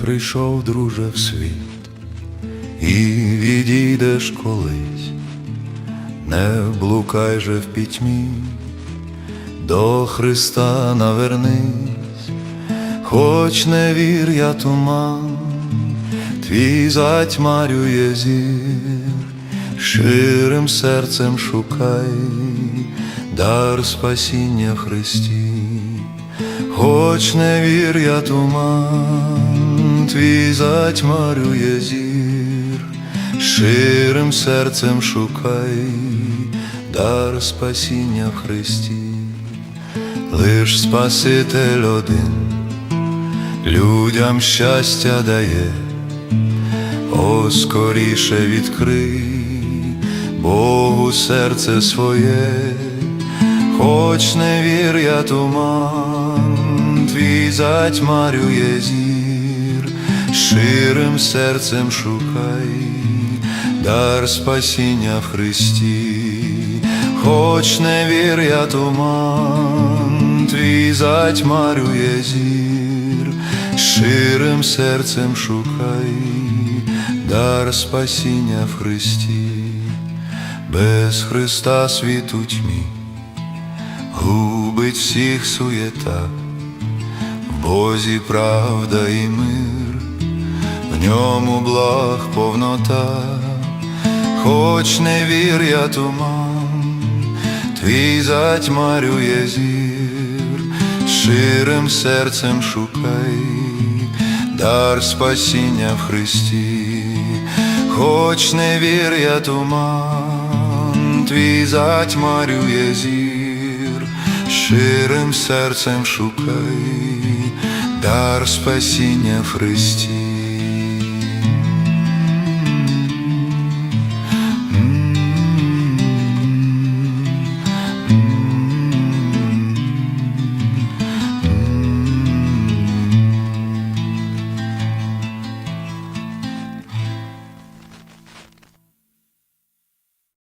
прийшов, друже, в світ, і відійдеш колись, не блукай же в пітьмі, до Христа навернись, хоч не вір я туман, твій затьмарює зір, ширим серцем шукай, дар спасіння в Христі. Хоч не вір я туман, твій затьмарює зір, ширим серцем шукай, дар спасіння в Христі, лиш Спаситель один, людям щастя дає, о скоріше відкрий Богу серце своє. Хоч не вір я туман, твій затьмарює зір, ширим серцем шукай, дар спасіння в Христі, хоч не вір я туман, твій затьмарює зір, ширим серцем шукай, дар спасіння в Христі, без Христа світ тьмі губить всіх суєта, в Бозі правда і мир, в ньому благ повнота, хоч не вір я туман, твій затьмарює зір, ширим серцем шукай, дар спасіння в Христі, хоч не вір я туман, твій затьмарює зір, ширим серцем шукай, дар спасіння в Христі.